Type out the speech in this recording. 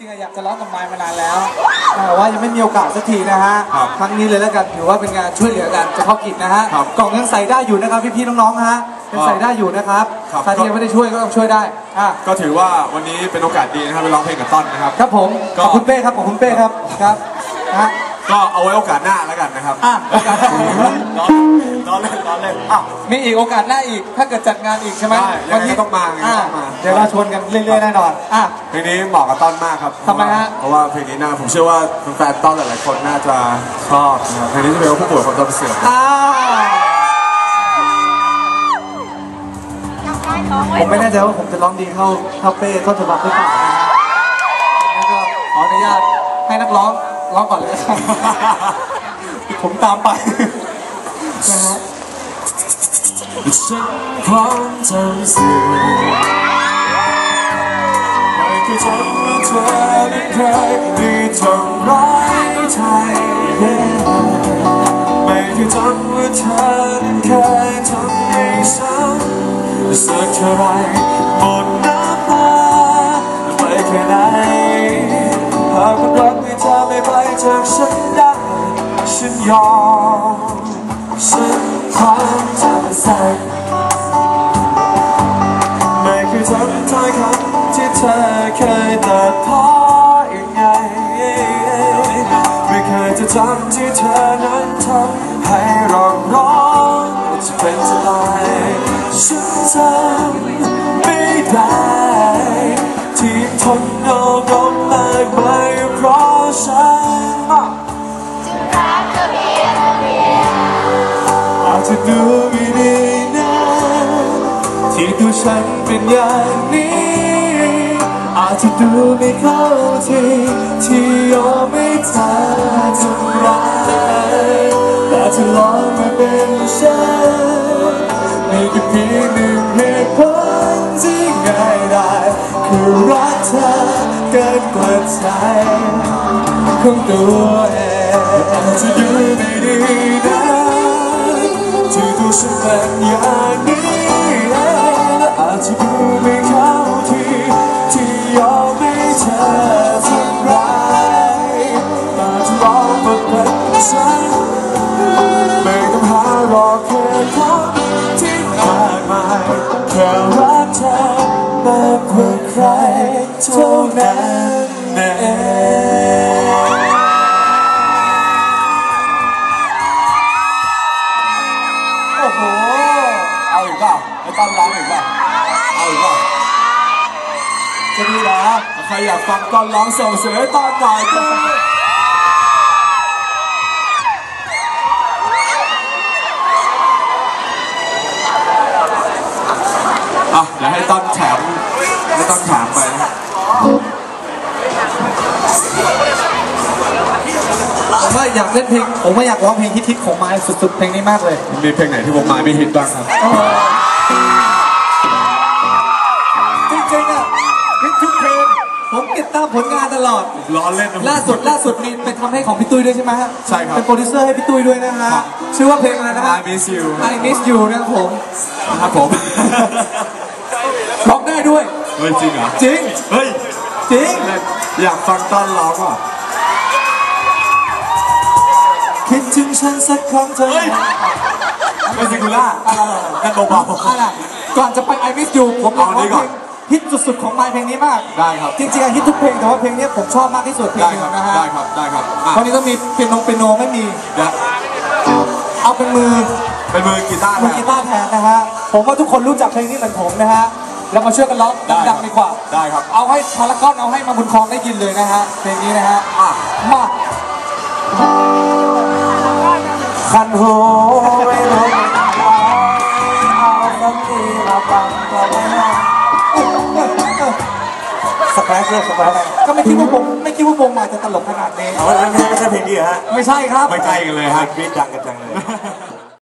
ริงๆอะอยากจะร้องกับไมค์มานานแล้วแต่ว่ายังไม่มีโอกาสสักทีนะฮะครับครั้งนี้เลยแล้วกันถือว่าเป็นงานช่วยเหลือกันเฉพาะกิจนะฮะครับกล่องยังใส่ได้อยู่นะครับพี่ๆน้องๆฮะยังใส่ได้อยู่นะครับครับ ใครที่ยังไม่ได้ช่วยก็ต้องช่วยได้อะก็ถือว่าวันนี้เป็นโอกาสดีนะครับไปร้องเพลงกับต้นนะครับ ครับผมก็ขอบคุณเป้ครับขอบคุณเป้ครับครับนะฮะ ก็เอาไว้โอกาสหน้าแล้วกันนะครับอะโอกาสหน้าล้อล้อเล่นล้อเล่นอะ มีอีกโอกาสหน้าอีกถ้าเกิดจัดงานอีกใช่ไหมได้ยังไงก็ต้องมายังไงก็อะต้องมา เดี๋ยวเราชวนกันเรื่อยๆแน่นอนอะ เพลงนี้เหมาะกับต้นมากครับทำไมฮะ เพราะว่าเพลงนี้น่าผมเชื่อว่าแฟนๆต้นหลายๆคนน่าจะชอบนะครับเพลงนี้จะเป็นผู้ป่วยความจำเสื่อม อ่าผมไม่แน่ใจว่าผมจะร้องดีเท่าเท่าเป้ต้นฉบับหรือเปล่านะฮะงั้นก็ขออนุญาตให้นักร้อง ร้องก่อนเลยครับ ผมตามไปนะฮะฉันความจำสื่อมไม่เคยจำว่าเธอนั้นเคยมีทำร้ายใจไม่เคยจำว่าเธอนั้นเคยทำให้ฉันสักเท่าไรหมด จากฉันได้ฉันยอมฉันความจำสั่ไม่เคยทำถ้อยคำที่เธอเคยตัดพ้อยังไง ไม่เคยจะทำที่เธอนั้นทำให้ร้องร้องจะเป็นจะตายฉันจำไม่ได้ที่ทนเอาดมมากมายเพราะฉัน จจะดูไม่ดีนะที่ตัวฉันเป็นอย่างนี้ อาจจะดูไม่เข้าทีที่ยอมไม่เธอทำร้ายแต่จะลองมาเป็นฉันนี่ก็เพียงหนึ่งเหตุผลที่ง่ายได้คือรักเธอเกินกว่าใจของตัวเอง ไอ้ต้นร้องอีกปล่าเอาอีกปล่าจะดีเหรอใครอยากฟังต้นร้องส่งเสียงให้ต้นหน่อยก็อะเดี๋ยวให้ต้นแถมให้ต้นแถมไปนะ ผมว่าอยากเล่นเพลง ผมว่าอยากร้องเพลงฮิตๆของไม้สุดๆเพลงนี้มากเลย มีเพลงไหนที่ผมมาไม่ฮิตบ้างครับจริงๆอะฮิตทุกเพลง ผมติดตามผลงานตลอดล้อเล่นนะ ล่าสุดล่าสุดมีไปทำให้ของพี่ตุ้ยด้วยใช่ไหมฮะใช่ครับ เป็นโปรดิวเซอร์ให้พี่ตุ้ยด้วยนะฮะครับชื่อว่าเพลงอะไรนะฮะ I miss you I miss you นะครับผมครับผมร้องได้ด้วย เฮ้ยจริงเหรอ จริง เฮ้ย จริง อยากฟังต้นร้องอะ คิดถึงฉันสักครั้งเธอเฮ้ยไม่ซิงคูล่านั่นเบาอะนะก่อนจะไป I miss you ผมอยากเอาอันร้นี้องก่เพอลนงฮิตสุดๆของไม้เพลงนี้มาก ได้ครับ จริงๆอะฮิตทุกเพลงแต่ว่าเพลงนี้ผมชอบมากที่สุดเพลงได้หนึครับงนะฮะ ได้ครับ ได้ครับอะตอนนี้ต้องมีเปียโนเปียโนไม่มีเดี๋ยวเอาเป็นมือ เป็นมือกีตาร์มือแทกีนตาร์แทนนะฮะ ผมว่าทุกคนรู้จักเพลงนี้เหมือนผมนะฮะเรามาช่วยกันร้องได้คดัรับงๆดีกว่า ได้ครับ เอาให้พารากอนเอาให้มาบุญครองได้ยินเลยนะฮะเพลงนี้นะฮะอะมา คันโหไม่ลงเอาสักทีมาฟังก็ไม่ได้สแครชเลยสแครชก็ไม่คิดว่าผมไม่คิดว่าวงมาจะตลกขนาดนี้ เอาแล้วไม่ใช่เพลงนี้เหรอฮะ ไม่ใช่ครับ ไม่ใกล้กันเลยฮะกรี๊ดดังกัน